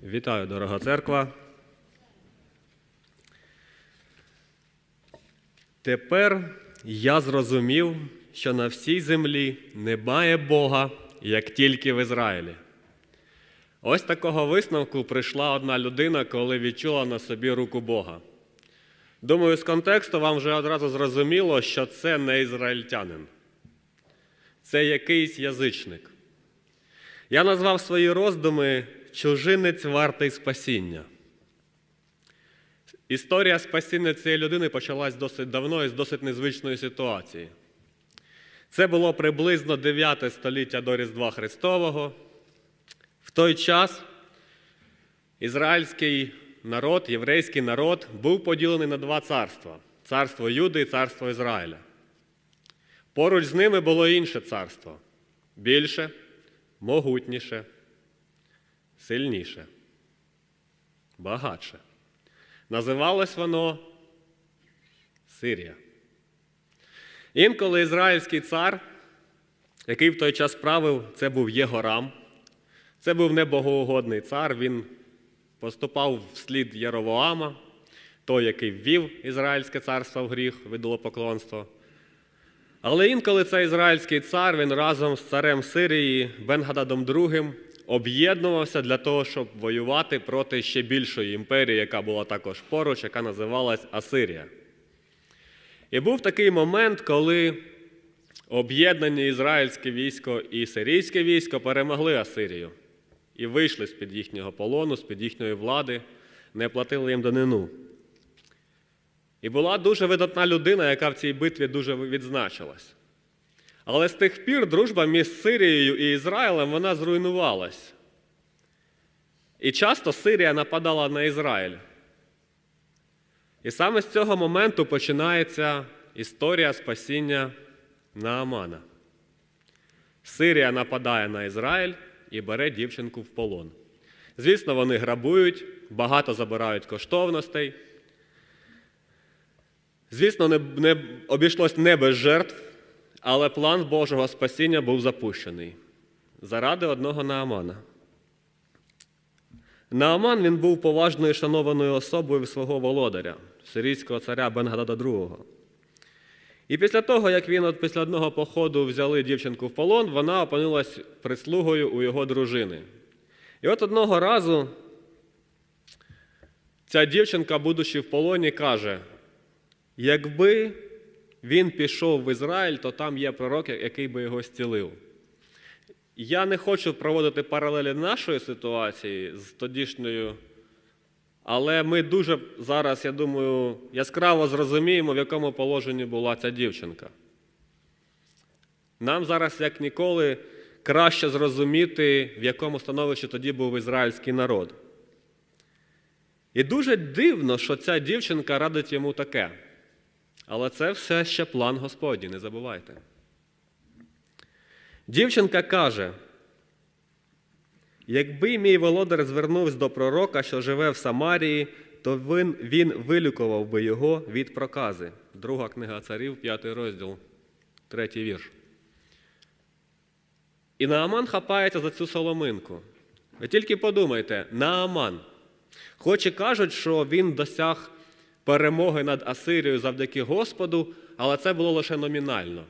Вітаю, дорога церква. Тепер я зрозумів, що на всій землі немає Бога, як тільки в Ізраїлі. Ось такого висновку прийшла одна людина, коли відчула на собі руку Бога. Думаю, з контексту вам вже одразу зрозуміло, що це не ізраїльтянин, це якийсь язичник. Я назвав свої роздуми Чужинець вартий спасіння. Історія спасіння цієї людини почалась досить давно і з досить незвичної ситуації. Це було приблизно 9 століття до Різдва Христового. В той час ізраїльський народ, єврейський народ був поділений на два царства царство Юди і царство Ізраїля. Поруч з ними було інше царство більше, могутніше, сильніше, багатше. Називалось воно Сирія. Інколи ізраїльський цар, який в той час правив, це був Єгорам. Це був небогоугодний цар, він поступав вслід Єровоама, той, який ввів Ізраїльське царство в гріх, видолопоклонство. Але інколи цей ізраїльський цар він разом з царем Сирії Бенгададом II об'єднувався для того, щоб воювати проти ще більшої імперії, яка була також поруч, яка називалась Асирія. І був такий момент, коли об'єднані ізраїльське військо і сирійське військо перемогли Асирію і вийшли з-під їхнього полону, з-під їхньої влади, не платили їм данину. І була дуже видатна людина, яка в цій битві дуже відзначилась. Але з тих пір дружба між Сирією і Ізраїлем вона зруйнувалась. І часто Сирія нападала на Ізраїль. І саме з цього моменту починається історія спасіння Наамана. Сирія нападає на Ізраїль і бере дівчинку в полон. Звісно, вони грабують, багато забирають коштовностей. Звісно, не, не обійшлось не без жертв, але план Божого спасіння був запущений заради одного Наамана. Нааман він був поважною шанованою особою свого володаря, сирійського царя Бенгадада II. І після того, як він от після одного походу взяли дівчинку в полон, вона опинилась прислугою у його дружини. І от одного разу ця дівчинка, будучи в полоні, каже: якби він пішов в Ізраїль, то там є пророк, який би його зцілив. Я не хочу проводити паралелі нашої ситуації з тодішньою, але ми дуже зараз, я думаю, яскраво зрозуміємо, в якому положенні була ця дівчинка. Нам зараз, як ніколи, краще зрозуміти, в якому становищі тоді був ізраїльський народ. І дуже дивно, що ця дівчинка радить йому таке. Але це все ще план Господній, не забувайте. Дівчинка каже: якби мій володар звернувся до пророка, що живе в Самарії, то він, він вилікував би його від прокази. Друга книга царів, п'ятий розділ, третій вірш. І Нааман хапається за цю соломинку. Ви тільки подумайте, Нааман. Хоч і кажуть, що він досяг перемоги над Асирією завдяки Господу, але це було лише номінально.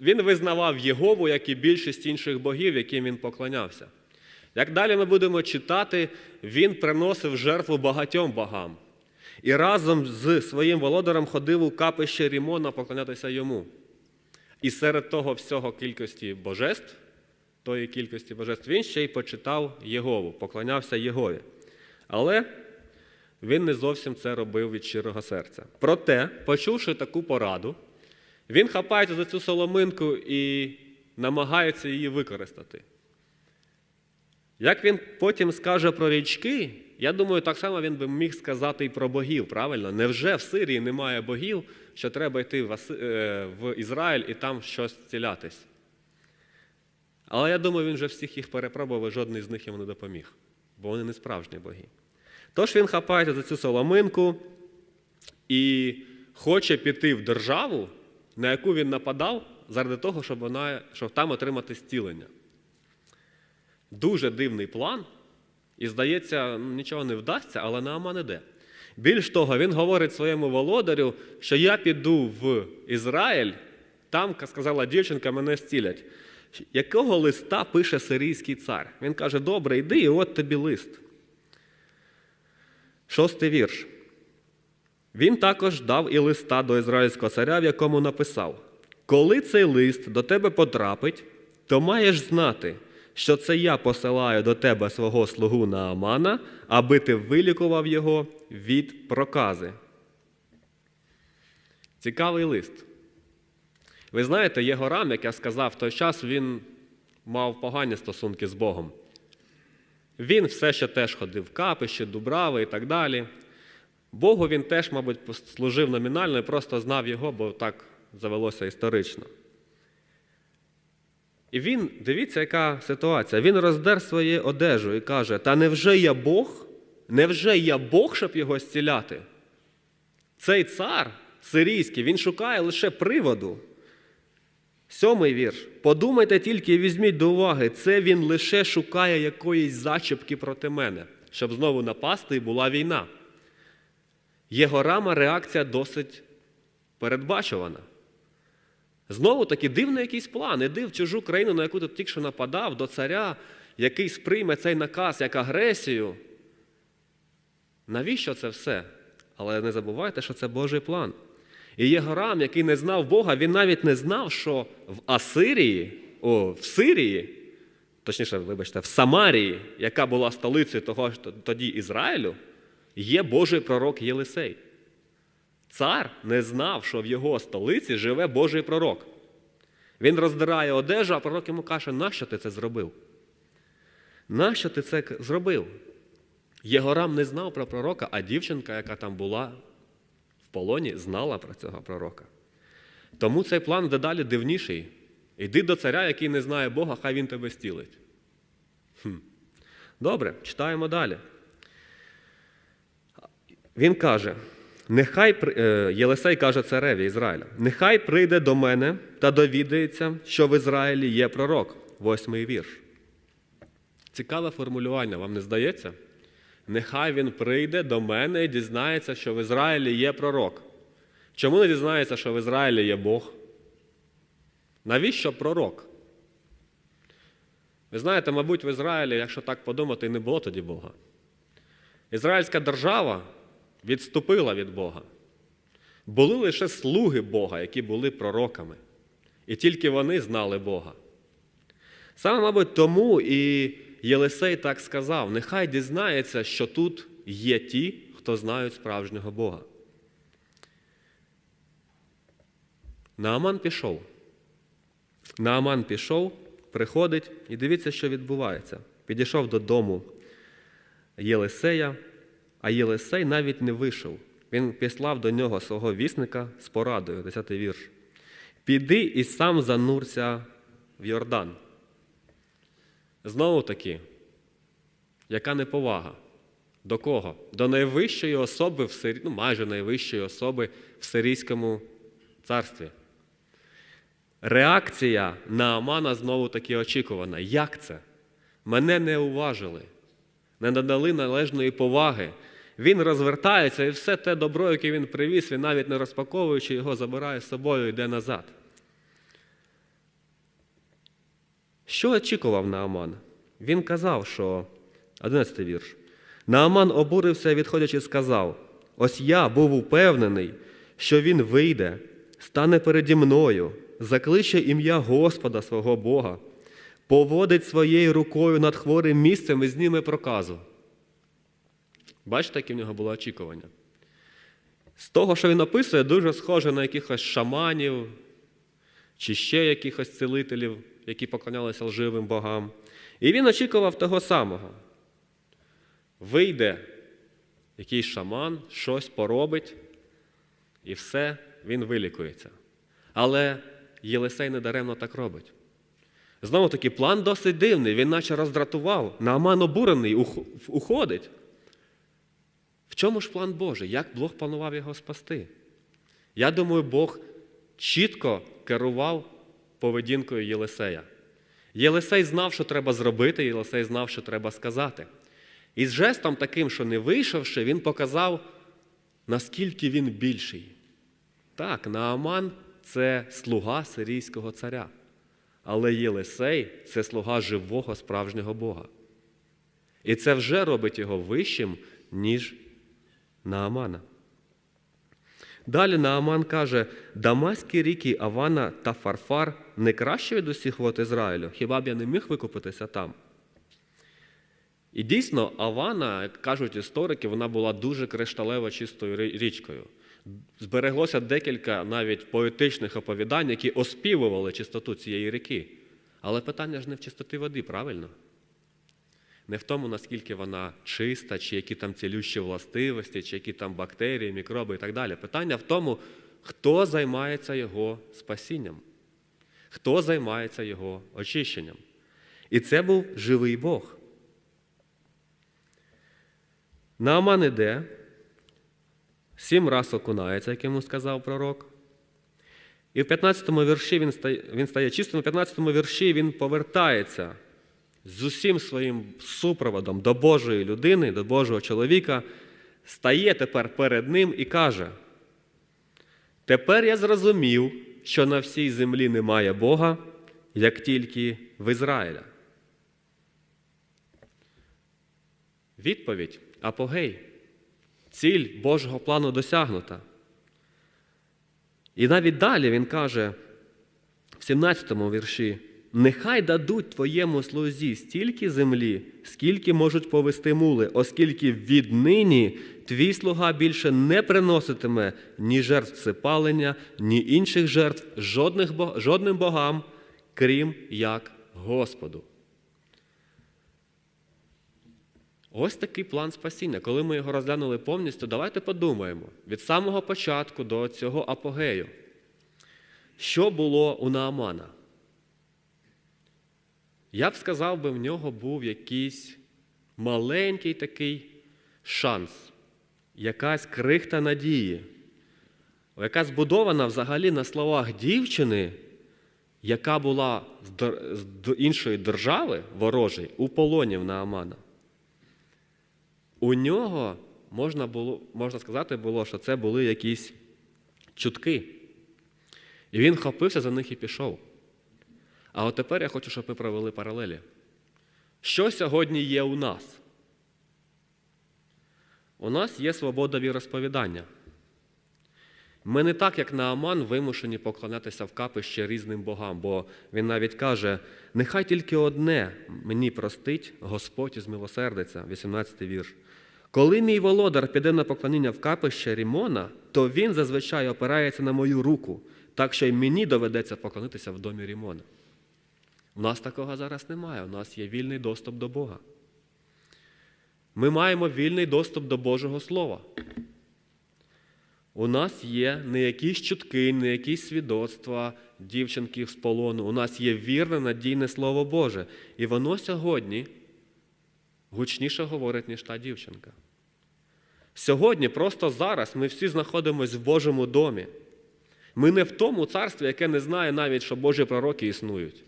Він визнавав Єгову, як і більшість інших богів, яким він поклонявся. Як далі ми будемо читати, він приносив жертву багатьом богам і разом з своїм володарем ходив у капище Рімона поклонятися йому. І серед того всього кількості божеств, тої кількості божеств, він ще й почитав Єгову, поклонявся Єгові. Але він не зовсім це робив від щирого серця. Проте, почувши таку пораду, він хапається за цю соломинку і намагається її використати. Як він потім скаже про річки, я думаю, так само він би міг сказати і про богів, правильно? Невже в Сирії немає богів, що треба йти в, е, Ізраїль і там щось цілятись? Але я думаю, він вже всіх їх перепробував, і жодний з них йому не допоміг, бо вони не справжні боги. Тож він хапається за цю соломинку і хоче піти в державу, на яку він нападав, заради того, щоб, вона, щоб там отримати зцілення. Дуже дивний план, І здається, нічого не вдасться, але Нааман іде. Більш того, він говорить своєму володарю, що я піду в Ізраїль, там, сказала дівчинка, мене зцілять. Якого листа пише сирійський цар? Він каже: Добре, йди, і от тобі лист. Шостий вірш. Він також дав і листа до ізраїльського царя, в якому написав: Коли цей лист до тебе потрапить, то маєш знати, що це я посилаю до тебе свого слугу Наамана, аби ти вилікував його від прокази. Цікавий лист. Ви знаєте, Єгорам, як я сказав, в той час він мав погані стосунки з Богом. Він все ще теж ходив в капище, дубрави і так далі. Богу він теж, мабуть, служив номінально і просто знав його, бо так завелося історично. І він, дивіться, яка ситуація. Він роздер своє одежу і каже: Та невже я Бог? Невже я Бог, щоб його зціляти? Цей цар сирійський, він шукає лише приводу. Сьомий вірш. Подумайте тільки і візьміть до уваги, це він лише шукає якоїсь зачепки проти мене, щоб знову напасти і була війна. Єгорама реакція досить передбачувана. Знову таки дивний якийсь план. Іди в чужу країну, на яку ти тільки що нападав, до царя, який сприйме цей наказ як агресію. Навіщо це все? Але не забувайте, що це Божий план. І Єгорам, який не знав Бога, він навіть не знав, що в Асирії, о, в Сирії, точніше, вибачте, в Самарії, яка була столицею того тоді Ізраїлю, є Божий пророк Єлисей. Цар не знав, що в його столиці живе Божий пророк. Він роздирає одежу, а пророк йому каже, нащо ти це зробив? Нащо ти це зробив? Єгорам не знав про пророка, а дівчинка, яка там була в полоні, знала про цього пророка. Тому цей план дедалі дивніший. Йди до царя, який не знає Бога, хай він тебе стілить. Хм. Добре, читаємо далі. Він каже, нехай е, Єлисей каже цареві Ізраїля, нехай прийде до мене та довідається, що в Ізраїлі є пророк. Восьмий вірш. Цікаве формулювання, вам не здається? Нехай він прийде до мене і дізнається, що в Ізраїлі є пророк. Чому не дізнається, що в Ізраїлі є Бог? Навіщо пророк? Ви знаєте, мабуть, в Ізраїлі, якщо так подумати, не було тоді Бога. Ізраїльська держава відступила від Бога. Були лише слуги Бога, які були пророками. І тільки вони знали Бога. Саме, мабуть, тому і Єлисей так сказав: нехай дізнається, що тут є ті, хто знають справжнього Бога. Нааман пішов. Нааман пішов, приходить, і дивіться, що відбувається. Підійшов додому Єлисея, а Єлисей навіть не вийшов. Він післав до нього свого вісника з порадою, 10 вірш. Піди і сам занурся в Йордан. Знову таки, яка неповага? До кого? До найвищої особи, в Сирі... ну, майже найвищої особи в Сирійському царстві. Реакція на Амана знову таки очікувана. Як це? Мене не уважили, не надали належної поваги. Він розвертається і все те добро, яке він привіз, він навіть не розпаковуючи його, забирає з собою і йде назад. Що очікував Нааман? Він казав, що 11 вірш. Нааман обурився, відходячи, сказав: Ось я був упевнений, що він вийде, стане переді мною, закличе ім'я Господа свого Бога, поводить своєю рукою над хворим місцем і зніме проказу. Бачите, яке в нього було очікування? З того, що він описує, дуже схоже на якихось шаманів чи ще якихось цілителів, які поклонялися лживим богам. І він очікував того самого. Вийде якийсь шаман, щось поробить, і все, він вилікується. Але Єлисей недаремно так робить. Знову таки, план досить дивний, він наче роздратував, Нааман обурений, уходить. В чому ж план Божий? Як Бог планував його спасти? Я думаю, Бог чітко керував поведінкою Єлисея. Єлисей знав, що треба зробити, Єлисей знав, що треба сказати. І з жестом таким, що не вийшовши, він показав, наскільки він більший. Так, Нааман це слуга сирійського царя. Але Єлисей це слуга живого справжнього Бога. І це вже робить його вищим, ніж Наамана. Далі Нааман каже: Дамаські ріки Авана та Фарфар не краще від усіх вод Ізраїлю. Хіба б я не міг викупитися там? І дійсно, Авана, як кажуть історики, вона була дуже кришталево чистою річкою. Збереглося декілька навіть поетичних оповідань, які оспівували чистоту цієї ріки. Але питання ж не в чистоті води, правильно? Не в тому, наскільки вона чиста, чи які там цілющі властивості, чи які там бактерії, мікроби і так далі. Питання в тому, хто займається його спасінням, хто займається його очищенням. І це був живий Бог. Нааман іде, сім раз окунається, як йому сказав пророк. І в 15-му вірші він стає, він стає чистим, в 15-му вірші він повертається з усім своїм супроводом до Божої людини, до Божого чоловіка, стає тепер перед ним і каже: Тепер я зрозумів, що на всій землі немає Бога, як тільки в Ізраїля. Відповідь апогей. Ціль Божого плану досягнута. І навіть далі він каже в 17 му вірші: Нехай дадуть твоєму слузі стільки землі, скільки можуть повести мули, оскільки віднині твій слуга більше не приноситиме ні жертв всипалення, ні інших жертв жодних, жодним богам, крім як Господу. Ось такий план спасіння. Коли ми його розглянули повністю, давайте подумаємо від самого початку до цього апогею. Що було у Наамана? Я б сказав би, в нього був якийсь маленький такий шанс, якась крихта надії, яка збудована взагалі на словах дівчини, яка була з іншої держави ворожої у полоні в Наамана. У нього можна, було, можна сказати, було, що це були якісь чутки. І він хопився за них і пішов. А от тепер я хочу, щоб ми провели паралелі. Що сьогодні є у нас? У нас є свобода віросповідання. Ми не так, як Нааман, вимушені поклонятися в капище різним богам, бо він навіть каже: нехай тільки одне мені простить Господь із милосердиця, 18 вірш. Коли мій володар піде на поклоніння в капище Рімона, то він зазвичай опирається на мою руку, так що й мені доведеться поклонитися в домі Рімона. У нас такого зараз немає. У нас є вільний доступ до Бога. Ми маємо вільний доступ до Божого Слова. У нас є не якісь чутки, не якісь свідоцтва дівчинки з полону. У нас є вірне, надійне Слово Боже. І воно сьогодні гучніше говорить, ніж та дівчинка. Сьогодні, просто зараз, ми всі знаходимося в Божому домі. Ми не в тому царстві, яке не знає навіть, що Божі пророки існують.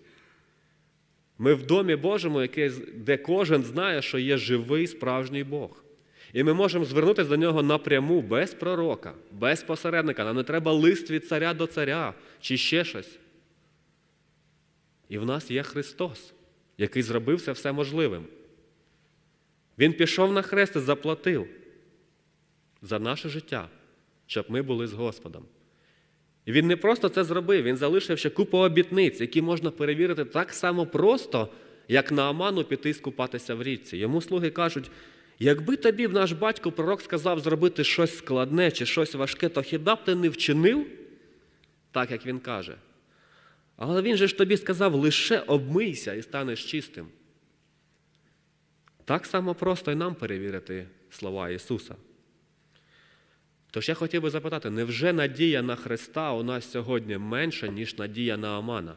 Ми в домі Божому, де кожен знає, що є живий справжній Бог. І ми можемо звернутися до нього напряму, без пророка, без посередника. Нам не треба лист від царя до царя чи ще щось. І в нас є Христос, який зробив це все можливим. Він пішов на хрест і заплатив за наше життя, щоб ми були з Господом. І він не просто це зробив, він залишив ще купу обітниць, які можна перевірити так само просто, як на Аману піти скупатися в річці. Йому слуги кажуть: якби тобі наш батько пророк сказав зробити щось складне чи щось важке, то хіба б ти не вчинив, так як він каже. Але він же ж тобі сказав, лише обмийся і станеш чистим. Так само просто і нам перевірити слова Ісуса. Тож я хотів би запитати, невже надія на Христа у нас сьогодні менша, ніж надія на Амана?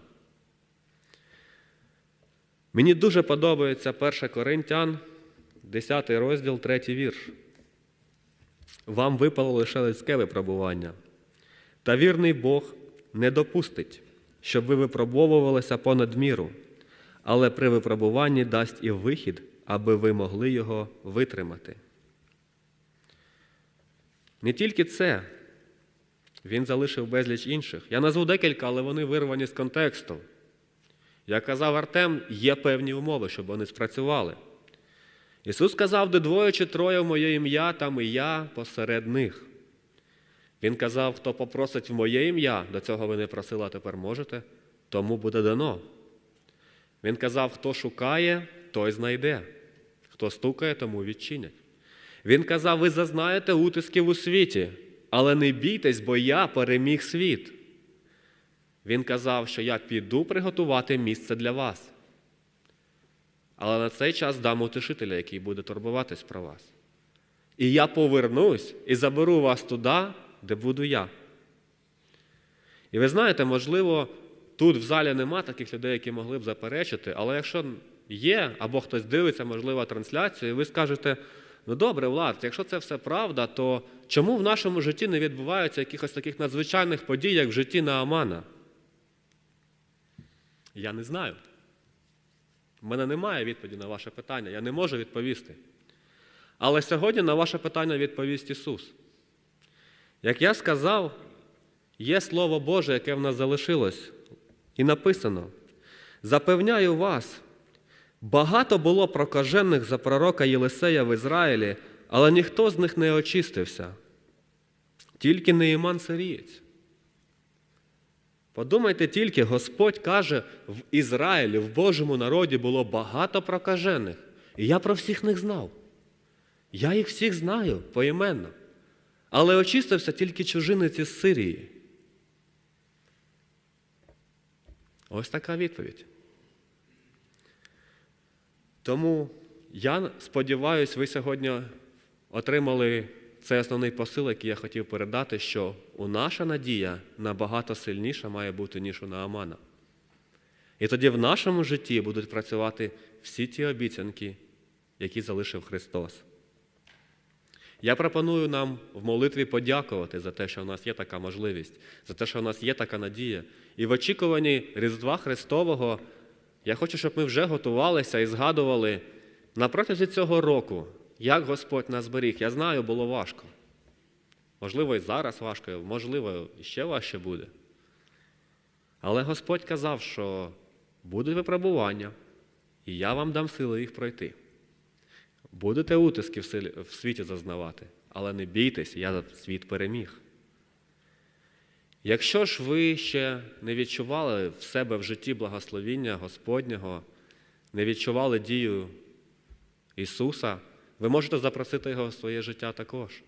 Мені дуже подобається 1 Коринтян, 10 розділ, 3 вірш. Вам випало лише людське випробування. Та вірний Бог не допустить, щоб ви випробовувалися понад міру, але при випробуванні дасть і вихід, аби ви могли його витримати. Не тільки це, він залишив безліч інших. Я назву декілька, але вони вирвані з контексту. Як казав Артем, є певні умови, щоб вони спрацювали. Ісус сказав, де двоє чи троє в моє ім'я, там і я посеред них. Він казав, хто попросить в моє ім'я, до цього ви не просили, а тепер можете, тому буде дано. Він казав, хто шукає, той знайде, хто стукає, тому відчинять. Він казав, ви зазнаєте утисків у світі, але не бійтесь, бо я переміг світ. Він казав, що я піду приготувати місце для вас. Але на цей час дам утешителя, який буде турбуватись про вас. І я повернусь і заберу вас туди, де буду я. І ви знаєте, можливо, тут в залі нема таких людей, які могли б заперечити, але якщо є, або хтось дивиться, можливо, трансляцію, і ви скажете, ну добре, Влад, якщо це все правда, то чому в нашому житті не відбувається якихось таких надзвичайних подій, як в житті Наамана? Я не знаю. У мене немає відповіді на ваше питання, я не можу відповісти. Але сьогодні на ваше питання відповість Ісус. Як я сказав, є Слово Боже, яке в нас залишилось, і написано: Запевняю вас, багато було прокажених за пророка Єлисея в Ізраїлі, але ніхто з них не очистився, тільки Неїман Сирієць. Подумайте тільки, Господь каже, в Ізраїлі, в Божому народі було багато прокажених. І я про всіх них знав. Я їх всіх знаю поіменно. Але очистився тільки чужинець із Сирії. Ось така відповідь. Тому я сподіваюся, ви сьогодні отримали цей основний посил, який я хотів передати, що у наша надія набагато сильніша має бути, ніж у Наамана. І тоді в нашому житті будуть працювати всі ті обіцянки, які залишив Христос. Я пропоную нам в молитві подякувати за те, що в нас є така можливість, за те, що в нас є така надія. І в очікуванні Різдва Христового я хочу, щоб ми вже готувалися і згадували на протязі цього року, як Господь нас беріг. Я знаю, було важко. Можливо, і зараз важко, можливо, ще важче буде. Але Господь казав, що будуть випробування, і я вам дам сили їх пройти. Будете утиски в світі зазнавати, але не бійтесь, я світ переміг. Якщо ж ви ще не відчували в себе в житті благословіння Господнього, не відчували дію Ісуса, ви можете запросити Його в своє життя також.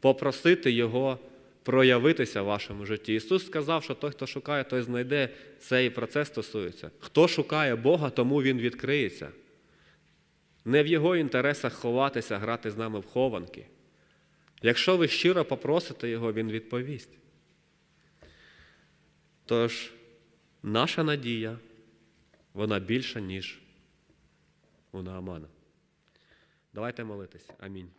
Попросити Його проявитися в вашому житті. Ісус сказав, що той, хто шукає, той знайде. Це і про стосується. Хто шукає Бога, тому Він відкриється. Не в Його інтересах ховатися, грати з нами в хованки. Якщо ви щиро попросите Його, Він відповість. Тож, наша надія, вона більша, ніж у Наамана. Давайте молитися. Амінь.